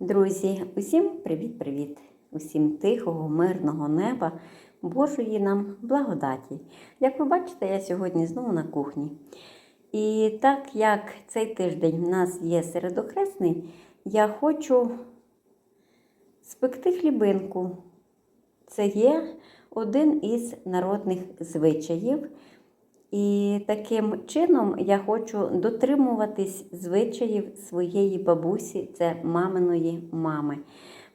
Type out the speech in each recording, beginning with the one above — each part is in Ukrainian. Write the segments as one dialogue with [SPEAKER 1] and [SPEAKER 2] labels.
[SPEAKER 1] Друзі, усім привіт-привіт! Усім тихого, мирного неба, Божої нам благодаті. Як ви бачите, я сьогодні знову на кухні. І так як цей тиждень в нас є середохресний, я хочу спекти хлібинку. Це є один із народних звичаїв. І таким чином я хочу дотримуватись звичаїв своєї бабусі, це маминої мами.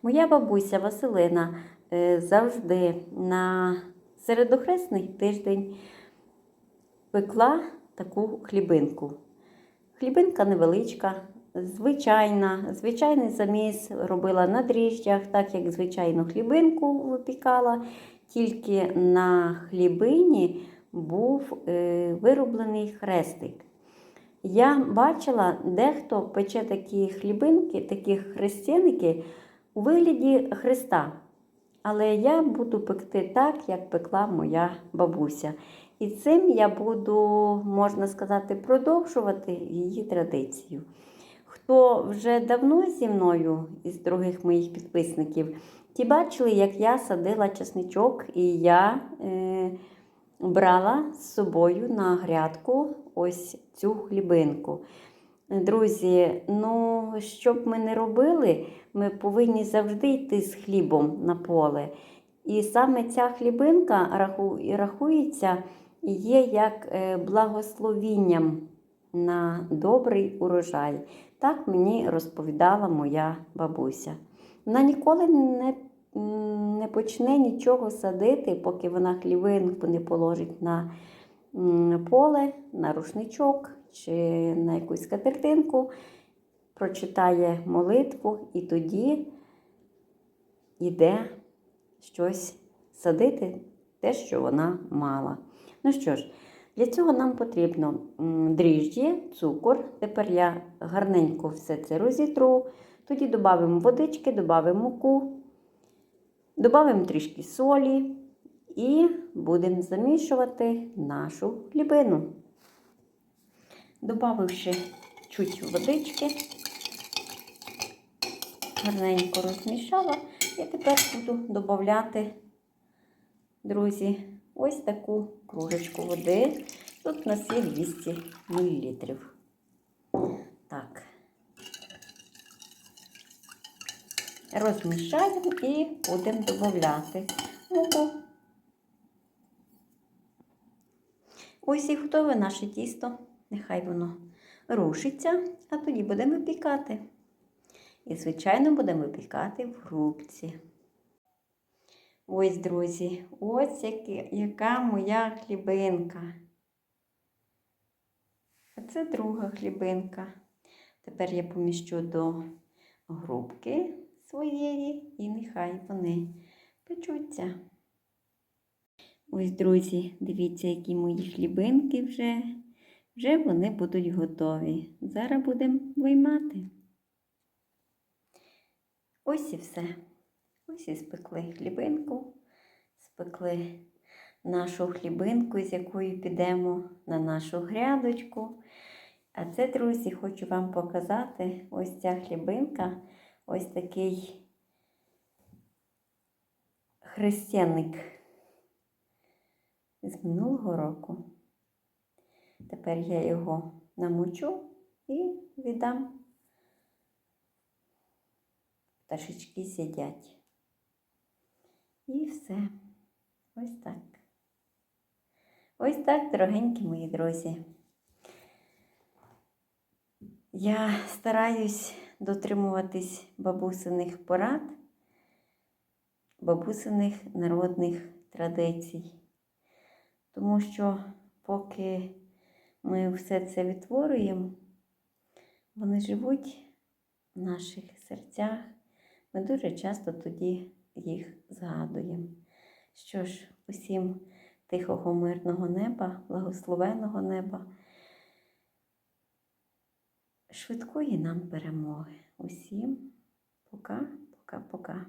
[SPEAKER 1] Моя бабуся Василина е, завжди на середохресний тиждень пекла таку хлібинку. Хлібинка невеличка, звичайна, звичайний заміс робила на дріжджах, так як звичайну хлібинку випікала, тільки на хлібині був е, вироблений хрестик. Я бачила, дехто пече такі хлібинки, такі хрестяники у вигляді хреста. Але я буду пекти так, як пекла моя бабуся. І цим я буду, можна сказати, продовжувати її традицію. Хто вже давно зі мною із других моїх підписників, ті бачили, як я садила чесничок, і я е, брала з собою на грядку ось цю хлібинку. Друзі, ну, що б ми не робили, ми повинні завжди йти з хлібом на поле. І саме ця хлібинка рахується є як е, благословінням на добрий урожай. Так мені розповідала моя бабуся. Вона ніколи не не почне нічого садити, поки вона хлівинку не положить на поле, на рушничок чи на якусь катертинку, прочитає молитву і тоді йде щось садити, те, що вона мала. Ну що ж, для цього нам потрібно дріжджі, цукор. Тепер я гарненько все це розітру. Тоді додамо водички, додамо муку. Додамо трішки солі і будемо замішувати нашу хлібину. Добавивши чуть водички, гарненько розмішала, і тепер буду додати, друзі, ось таку кружечку води. Тут у нас є 200 мл. Так. Розмішаємо і будемо додати муку. Ось і готове наше тісто. Нехай воно рушиться, а тоді будемо пікати. І, звичайно, будемо пікати в грубці. Ось, друзі, ось яка моя хлібинка. А це друга хлібинка. Тепер я поміщу до грубки своєї, і нехай вони печуться. Ось, друзі, дивіться, які мої хлібинки вже. Вже вони будуть готові. Зараз будемо виймати. Ось і все. Ось і спекли хлібинку, спекли нашу хлібинку, з якою підемо на нашу грядочку. А це, друзі, хочу вам показати ось ця хлібинка ось такий хрестяник з минулого року. Тепер я його намочу і віддам. Пташечки сидять. І все. Ось так. Ось так, дорогенькі мої друзі. Я стараюсь дотримуватись бабусиних порад, бабусиних народних традицій. Тому що, поки ми все це відтворюємо, вони живуть в наших серцях. Ми дуже часто тоді їх згадуємо. Що ж, усім тихого, мирного неба, благословеного неба швидкої нам перемоги. Усім пока, пока, пока.